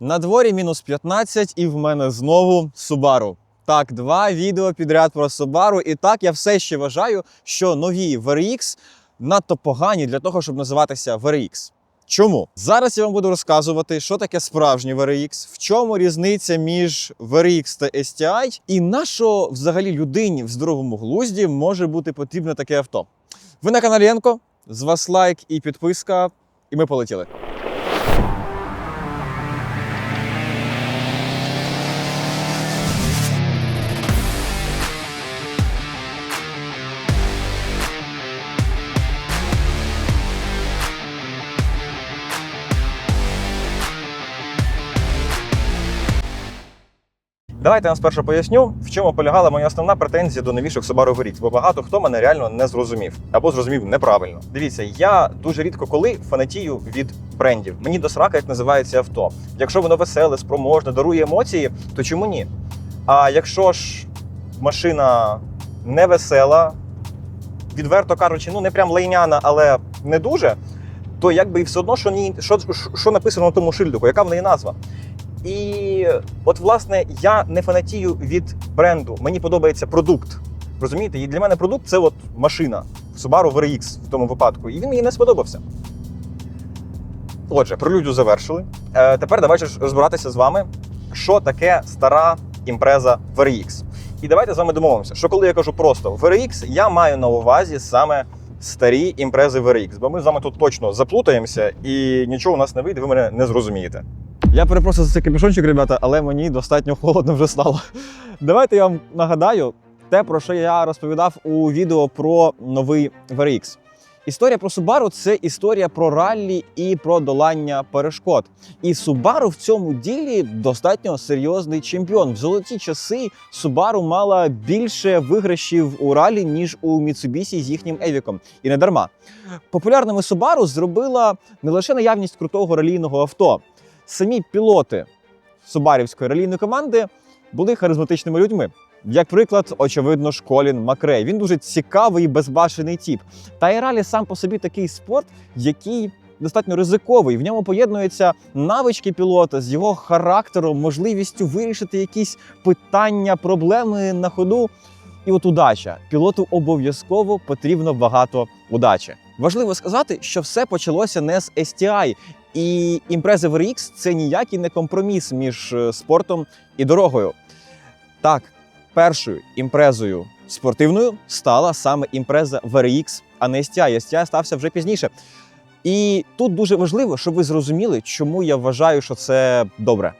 На дворі мінус 15, і в мене знову Subaru. Так, два відео підряд про Subaru. І так я все ще вважаю, що нові VRX надто погані для того, щоб називатися VRX. Чому? Зараз я вам буду розказувати, що таке справжній VRX, в чому різниця між VRX та STI, і на що взагалі людині в здоровому глузді може бути потрібне таке авто. Ви на каналі Янко, з вас лайк і підписка, і ми полетіли. Давайте я вам спершу поясню, в чому полягала моя основна претензія до новіших Subaru VRX, бо багато хто мене реально не зрозумів або зрозумів неправильно. Дивіться, я дуже рідко коли фанатію від брендів. Мені до срака, як називається авто. Якщо воно веселе, спроможне, дарує емоції, то чому ні? А якщо ж машина не весела, відверто кажучи, ну не прям лейняна, але не дуже, то якби і все одно, що, ні, що, що написано на тому шильдику, яка в неї назва. І от, власне, я не фанатію від бренду. Мені подобається продукт. Розумієте? І для мене продукт це от машина Subaru VRX в тому випадку. І він мені не сподобався. Отже, прелюдію завершили. Е, тепер давайте розбиратися з вами, що таке стара імпреза VRX. І давайте з вами домовимося, що коли я кажу просто VRX, я маю на увазі саме старі імпрези VRX, бо ми з вами тут точно заплутаємося і нічого у нас не вийде, ви мене не зрозумієте. Я перепрошую за цей капюшончик, ребята, але мені достатньо холодно вже стало. Давайте я вам нагадаю те, про що я розповідав у відео про новий VRX. Історія про Subaru – це історія про раллі і про долання перешкод. І Subaru в цьому ділі достатньо серйозний чемпіон. В золоті часи Subaru мала більше виграшів у ралі, ніж у Mitsubishi з їхнім Евіком. І не дарма. Популярними Subaru зробила не лише наявність крутого ралійного авто. Самі пілоти Субарівської ралійної команди були харизматичними людьми. Як приклад, очевидно, ж Колін Макрей. Він дуже цікавий і безбашений тіп. Та і ралі сам по собі такий спорт, який достатньо ризиковий. В ньому поєднуються навички пілота з його характером, можливістю вирішити якісь питання, проблеми на ходу. І от удача. Пілоту обов'язково потрібно багато удачі. Важливо сказати, що все почалося не з STI, і імпрези VRX – це ніякий не компроміс між е, спортом і дорогою. Так, першою імпрезою спортивною стала саме імпреза VRX, а не STI. STI стався вже пізніше. І тут дуже важливо, щоб ви зрозуміли, чому я вважаю, що це добре.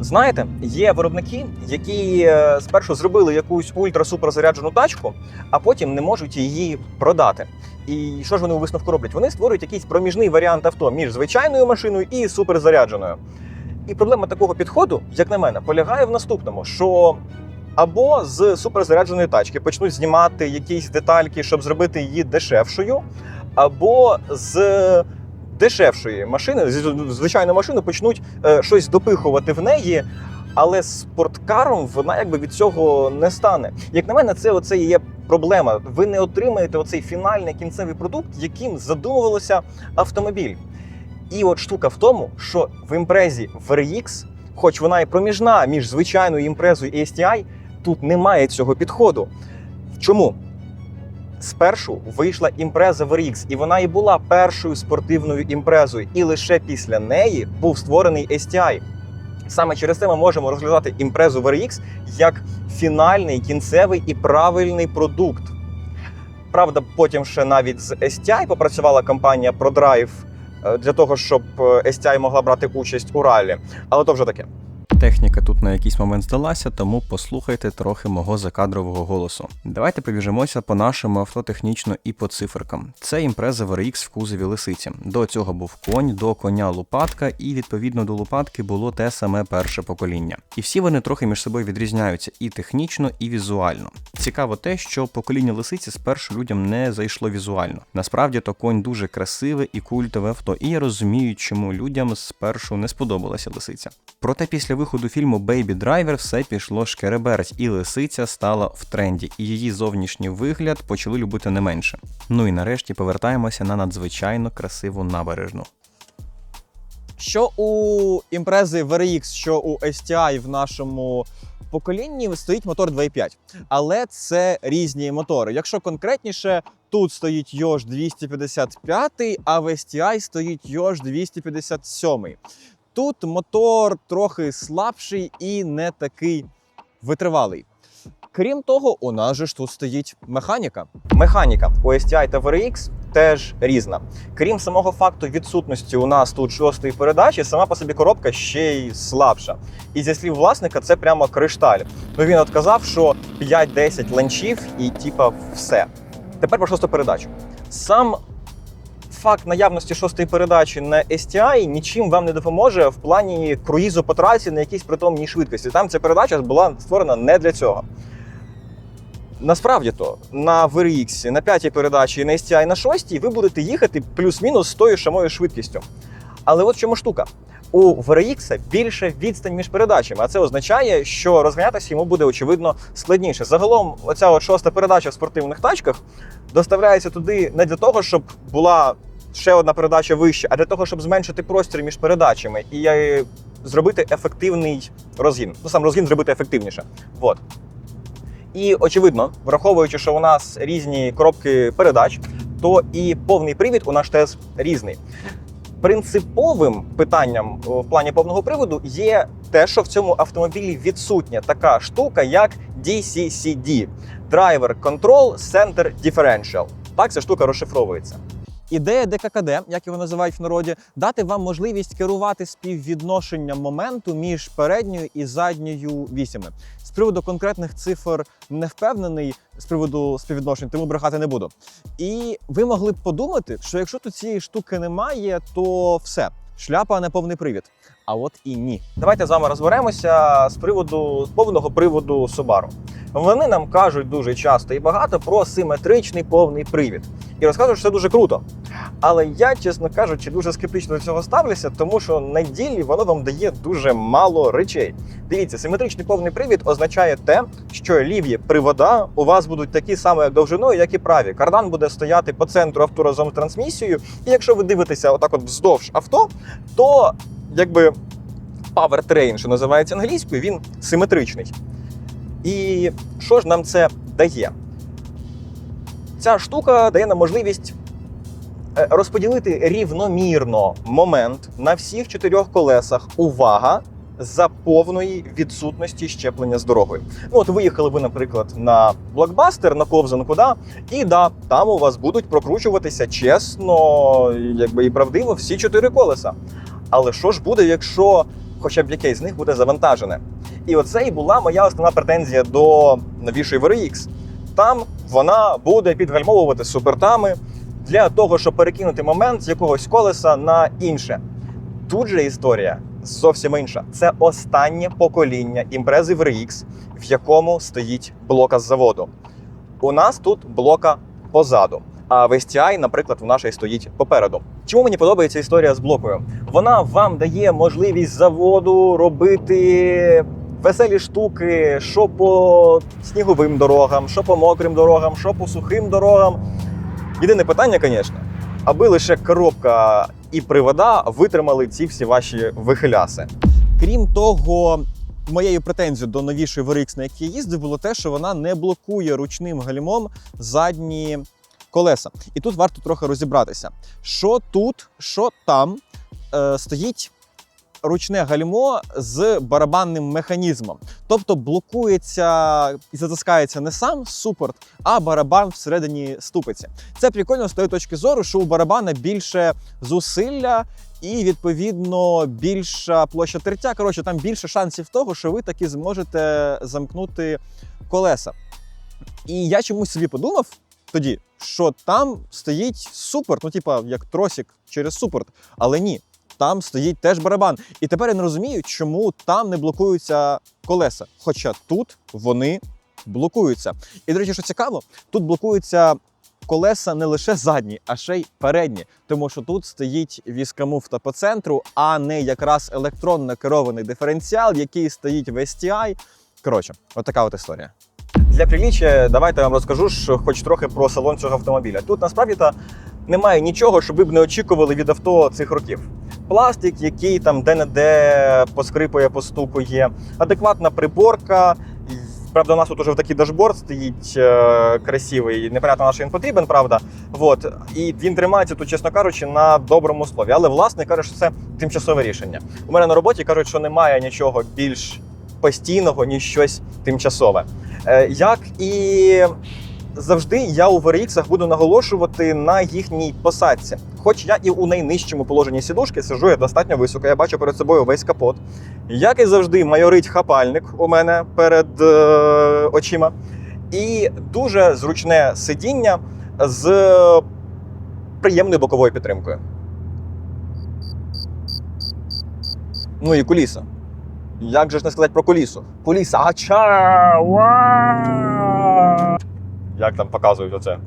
Знаєте, є виробники, які е, спершу зробили якусь ультра-суперзаряджену тачку, а потім не можуть її продати. І що ж вони у висновку роблять? Вони створюють якийсь проміжний варіант авто між звичайною машиною і суперзарядженою. І проблема такого підходу, як на мене, полягає в наступному: що або з суперзарядженої тачки почнуть знімати якісь детальки, щоб зробити її дешевшою, або з дешевшої машини, з звичайної машини почнуть е, щось допихувати в неї. Але спорткаром вона якби від цього не стане. Як на мене, це оце є проблема. Ви не отримаєте оцей фінальний кінцевий продукт, яким задумувалося автомобіль. І от штука в тому, що в імпрезі VRX, хоч вона і проміжна між звичайною імпрезою і STI, тут немає цього підходу. Чому? Спершу вийшла імпреза VRX, і вона і була першою спортивною імпрезою, і лише після неї був створений STI. Саме через це ми можемо розглядати імпрезу VRX як фінальний, кінцевий і правильний продукт. Правда, потім ще навіть з STI попрацювала компанія ProDrive е, для того, щоб е, STI могла брати участь у ралі. Але то вже таке. Техніка тут на якийсь момент здалася, тому послухайте трохи мого закадрового голосу. Давайте пробіжимося по нашому авто технічно і по циферкам. Це імпреза VRX в кузові лисиці. До цього був конь, до коня лопатка, і відповідно до лопатки було те саме перше покоління. І всі вони трохи між собою відрізняються і технічно, і візуально. Цікаво те, що покоління лисиці спершу людям не зайшло візуально. Насправді то конь дуже красиве і культове авто, і я розумію, чому людям спершу не сподобалася лисиця. Проте після виходу фільму Baby Driver все пішло шкереберть, і лисиця стала в тренді, і її зовнішній вигляд почали любити не менше. Ну і нарешті повертаємося на надзвичайно красиву набережну. Що у імпрези VRX, що у STI в нашому поколінні стоїть мотор 2.5. Але це різні мотори. Якщо конкретніше, тут стоїть Йош 255, а в STI стоїть Йош 257. Тут мотор трохи слабший і не такий витривалий. Крім того, у нас же ж тут стоїть механіка. Механіка у STI та VRX теж різна. Крім самого факту відсутності у нас тут шостої передачі, сама по собі коробка ще й слабша. І зі слів власника, це прямо кришталь. Ну він от казав, що 5-10 ланчів і типа все. Тепер про шосту передачу. Сам факт наявності шостої передачі на STI нічим вам не допоможе в плані круїзу по трасі на якійсь притомній швидкості. Там ця передача була створена не для цього. Насправді то на VRX, на п'ятій передачі і на STI на шостій ви будете їхати плюс-мінус з тою самою швидкістю. Але от в чому штука. У VRX більше відстань між передачами, а це означає, що розганятися йому буде очевидно складніше. Загалом, оця от шоста передача в спортивних тачках доставляється туди не для того, щоб була ще одна передача вище, а для того, щоб зменшити простір між передачами і е, зробити ефективний розгін. Ну сам розгін зробити ефективніше. Вот. І очевидно, враховуючи, що у нас різні коробки передач, то і повний привід у нас теж різний. Принциповим питанням в плані повного приводу є те, що в цьому автомобілі відсутня така штука, як DCCD – Driver Control Center Differential. Так ця штука розшифровується. Ідея ДККД, як його називають в народі, дати вам можливість керувати співвідношенням моменту між передньою і задньою вісями. З приводу конкретних цифр не впевнений з приводу співвідношень, тому брехати не буду. І ви могли б подумати, що якщо тут цієї штуки немає, то все, шляпа не повний привід. А от і ні. Давайте з вами розберемося з приводу повного приводу Subaru. Вони нам кажуть дуже часто і багато про симетричний повний привід. І розказують, що це дуже круто. Але я, чесно кажучи, дуже скептично до цього ставлюся, тому що на ділі воно вам дає дуже мало речей. Дивіться, симетричний повний привід означає те, що ліві привода у вас будуть такі самі довжиною, як і праві. Кардан буде стояти по центру авто разом з трансмісією. І якщо ви дивитеся отак от вздовж авто, то якби powertrain, що називається англійською, він симетричний. І що ж нам це дає? Ця штука дає нам можливість е, розподілити рівномірно момент на всіх чотирьох колесах. Увага! За повної відсутності щеплення з дорогою. Ну, от виїхали ви, наприклад, на блокбастер, на ковзанку, да, і да, там у вас будуть прокручуватися чесно, якби і правдиво всі чотири колеса. Але що ж буде, якщо хоча б якесь з них буде завантажене? І оце і була моя основна претензія до новішої VRX. Там вона буде підгальмовувати супертами для того, щоб перекинути момент з якогось колеса на інше. Тут же історія зовсім інша. Це останнє покоління імпрези VRX, в якому стоїть блока з заводу. У нас тут блока позаду. А в STI, наприклад, в нашій стоїть попереду. Чому мені подобається історія з блокою? Вона вам дає можливість заводу робити веселі штуки, що по сніговим дорогам, що по мокрим дорогам, що по сухим дорогам. Єдине питання, звісно, аби лише коробка і привода витримали ці всі ваші вихиляси. Крім того, моєю претензією до новішої VRX, на якій я їздив, було те, що вона не блокує ручним гальмом задні колеса. І тут варто трохи розібратися, що тут, що там е, стоїть ручне гальмо з барабанним механізмом. Тобто блокується і затискається не сам супорт, а барабан всередині ступиці. Це прикольно з тої точки зору, що у барабана більше зусилля. І відповідно більша площа тертя. Коротше, там більше шансів того, що ви таки зможете замкнути колеса. І я чомусь собі подумав тоді, що там стоїть супорт, ну типа як тросик через супорт, але ні. Там стоїть теж барабан. І тепер я не розумію, чому там не блокуються колеса. Хоча тут вони блокуються. І, до речі, що цікаво, тут блокуються колеса не лише задні, а ще й передні. Тому що тут стоїть віскамуфта по центру, а не якраз електронно керований диференціал, який стоїть в STI. Коротше, отака от історія. Для приліччя давайте я вам розкажу ж хоч трохи про салон цього автомобіля. Тут насправді та немає нічого, що ви б не очікували від авто цих років. Пластик, який там де-не-де поскрипує, постукує, адекватна приборка. Правда, у нас тут уже в такий дашборд стоїть е, красивий, непонятно на що він потрібен, правда. Вот. І він тримається тут, чесно кажучи, на доброму слові. Але власник каже, що це тимчасове рішення. У мене на роботі кажуть, що немає нічого більш постійного, ніж щось тимчасове. Е, як і завжди, я у VRX буду наголошувати на їхній посадці. Хоч я і у найнижчому положенні сідушки сижу я достатньо високо, я бачу перед собою весь капот. Як і завжди, майорить хапальник у мене перед е, очима. І дуже зручне сидіння з приємною боковою підтримкою. Ну і куліса. Як же ж не сказати про колісо? Коліса, Ача! Як там показують оце?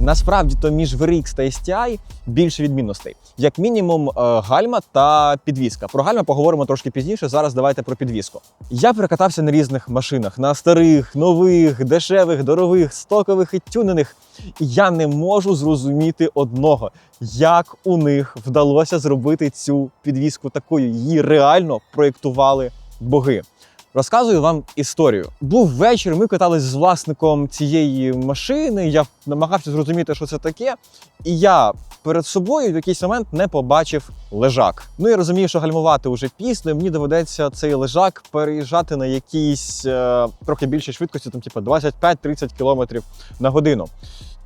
Насправді то між VRX та STI більше відмінностей. Як мінімум, е, гальма та підвізка. Про гальма поговоримо трошки пізніше. Зараз давайте про підвізку. Я перекатався на різних машинах: на старих, нових, дешевих, дорогих, стокових і тюнених. І я не можу зрозуміти одного, як у них вдалося зробити цю підвізку такою. Її реально проєктували боги. Розказую вам історію. Був вечір. Ми катались з власником цієї машини. Я намагався зрозуміти, що це таке. І я перед собою в якийсь момент не побачив лежак. Ну я розумію, що гальмувати вже пізно. Мені доведеться цей лежак переїжджати на якійсь е, трохи більшій швидкості, там типу 25-30 км на годину.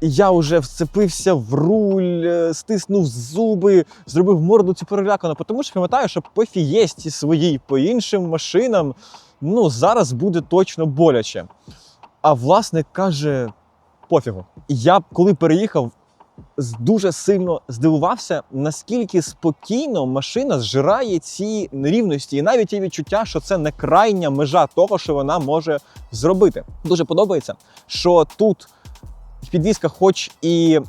І я вже вцепився в руль, е, стиснув зуби, зробив морду цю перелякану, тому що пам'ятаю, що по фієсті своїй, по іншим машинам, ну зараз буде точно боляче. А власник каже: пофігу. Я, коли переїхав, дуже сильно здивувався, наскільки спокійно машина зжирає ці нерівності, і навіть є відчуття, що це не крайня межа того, що вона може зробити. Дуже подобається, що тут підвізка, хоч і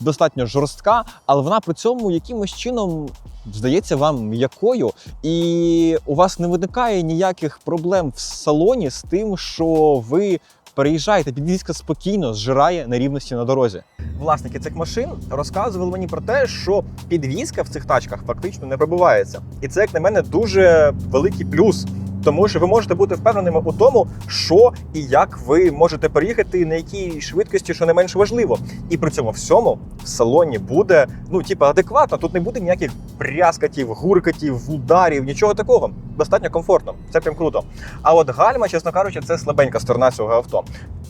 достатньо жорстка, але вона при цьому якимось чином здається вам м'якою, і у вас не виникає ніяких проблем в салоні з тим, що ви переїжджаєте. Підвізка спокійно зжирає нерівності на дорозі. Власники цих машин розказували мені про те, що підвізка в цих тачках фактично не пробивається, і це, як на мене, дуже великий плюс. Тому що ви можете бути впевненими у тому, що і як ви можете переїхати на якій швидкості, що не менш важливо. І при цьому всьому в салоні буде ну, типу, адекватно. Тут не буде ніяких брязкатів, гуркатів, ударів, нічого такого. Достатньо комфортно. Це прям круто. А от гальма, чесно кажучи, це слабенька сторона цього авто.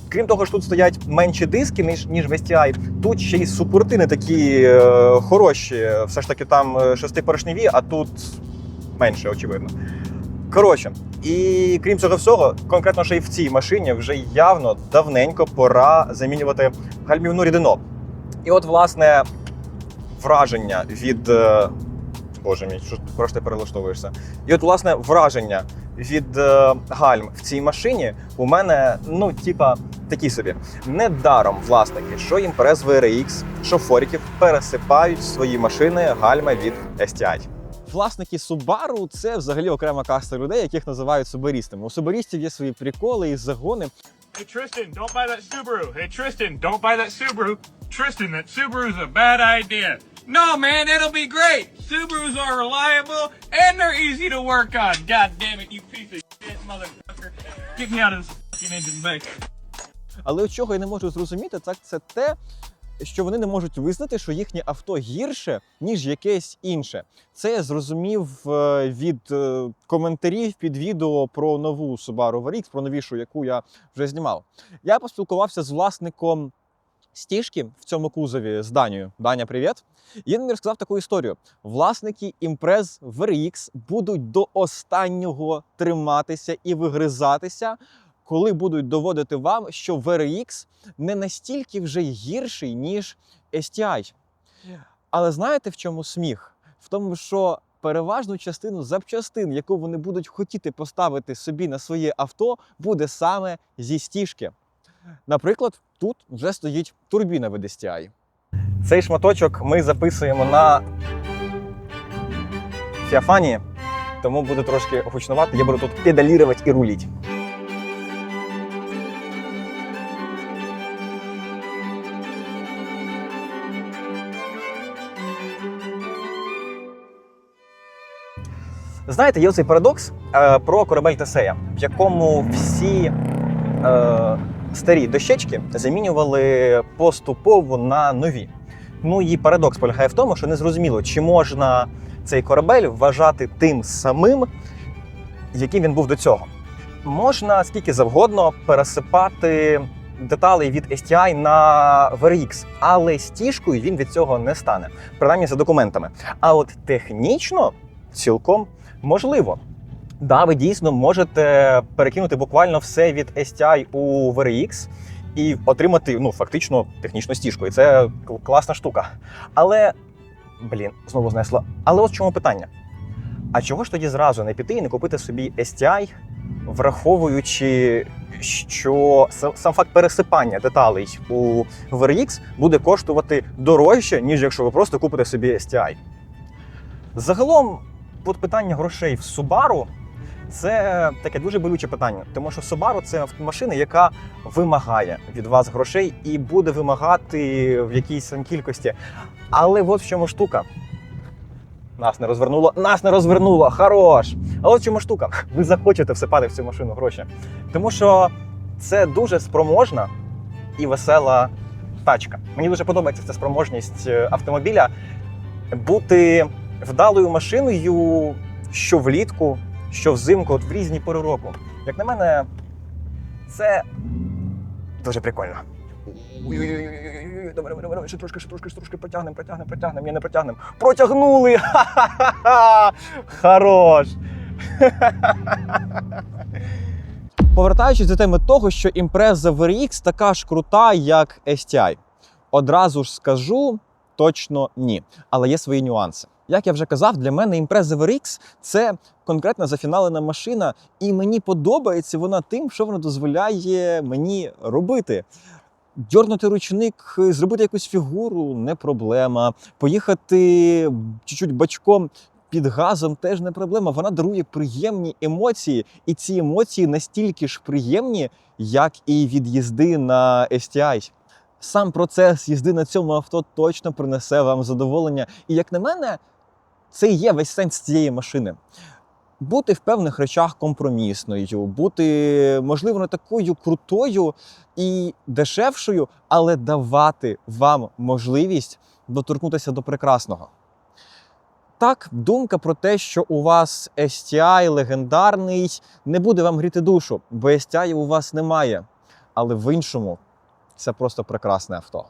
Крім того, що тут стоять менші диски, ніж, ніж в STI, тут ще й супорти не такі е, хороші. Все ж таки там е, шестипоршневі, а тут менше, очевидно. Коротше, і крім цього всього, конкретно ще й в цій машині вже явно давненько пора замінювати гальмівну рідину. І от, власне, враження від. е, Боже мій, що про що ти перелаштовуєшся? І от, власне, враження від е, гальм в цій машині у мене, ну, типа, такі собі. Недаром власники, що Imprez VRX, що Форіків пересипають свої машини гальма від STI. Власники Subaru – це взагалі окрема каста людей, яких називають субарістами. У субарістів є свої приколи і загони. Hey Tristan, don't buy that Subaru. Hey Tristan, don't buy that Subaru. Tristan, that Subaru's a bad idea. No, man, it'll be great. Subarus are reliable and they're easy to work on. God damn it, you piece of shit, motherfucker. Get me out of this fucking engine bay. Але чого я не можу зрозуміти, так це те, що вони не можуть визнати, що їхнє авто гірше, ніж якесь інше. Це я зрозумів е, від е, коментарів під відео про нову Subaru VRX, про новішу, яку я вже знімав. Я поспілкувався з власником стіжки в цьому кузові з Данією. Даня, привіт! Він мені розказав таку історію. Власники Imprez VRX будуть до останнього триматися і вигризатися, коли будуть доводити вам, що VRX не настільки вже гірший, ніж STI. Але знаєте, в чому сміх? В тому, що переважну частину запчастин, яку вони будуть хотіти поставити собі на своє авто, буде саме зі стіжки. Наприклад, тут вже стоїть турбіна від STI. Цей шматочок ми записуємо на Фіафані, тому буде трошки гучнувати. Я буду тут педалірувати і рулити. Знаєте, є оцей парадокс е, про корабель Тесея, в якому всі е, старі дощечки замінювали поступово на нові. Ну і парадокс полягає в тому, що незрозуміло, чи можна цей корабель вважати тим самим, яким він був до цього. Можна скільки завгодно пересипати деталей від STI на VRX, але стіжкою він від цього не стане, принаймні за документами. А от технічно цілком можливо. Да, ви дійсно можете перекинути буквально все від STI у VRX і отримати ну, фактично технічну стіжку. І це класна штука. Але, блін, знову знесла. Але от в чому питання. А чого ж тоді зразу не піти і не купити собі STI, враховуючи, що сам факт пересипання деталей у VRX буде коштувати дорожче, ніж якщо ви просто купите собі STI? Загалом, от питання грошей в Subaru це таке дуже болюче питання, тому що Subaru це машина, яка вимагає від вас грошей і буде вимагати в якійсь кількості. Але от в чому штука. Нас не розвернуло, нас не розвернуло, хорош! А от в чому штука. Ви захочете всипати в цю машину гроші. Тому що це дуже спроможна і весела тачка. Мені дуже подобається ця спроможність е, автомобіля бути вдалою машиною, що влітку, що взимку, от в різні пори року. Як на мене, це дуже прикольно. Давай, давай, давай, ще трошки, ще трошки, ще трошки потягнемо, потягнемо, потягнемо, ні, не потягнемо. Протягнули! Ха-ха-ха! Хорош! Повертаючись до теми того, що імпреза VRX така ж крута, як STI. Одразу ж скажу, точно ні. Але є свої нюанси. Як я вже казав, для мене імпреза VRX це конкретно зафіналена машина, і мені подобається вона тим, що вона дозволяє мені робити. Дьорнути ручник, зробити якусь фігуру не проблема. Поїхати чуть-чуть бачком під газом теж не проблема. Вона дарує приємні емоції, і ці емоції настільки ж приємні, як і від їзди на STI. Сам процес їзди на цьому авто точно принесе вам задоволення. І як на мене, це і є весь сенс цієї машини. Бути в певних речах компромісною, бути, можливо, не такою крутою і дешевшою, але давати вам можливість доторкнутися до прекрасного. Так, думка про те, що у вас STI легендарний, не буде вам гріти душу, бо STI у вас немає. Але в іншому це просто прекрасне авто.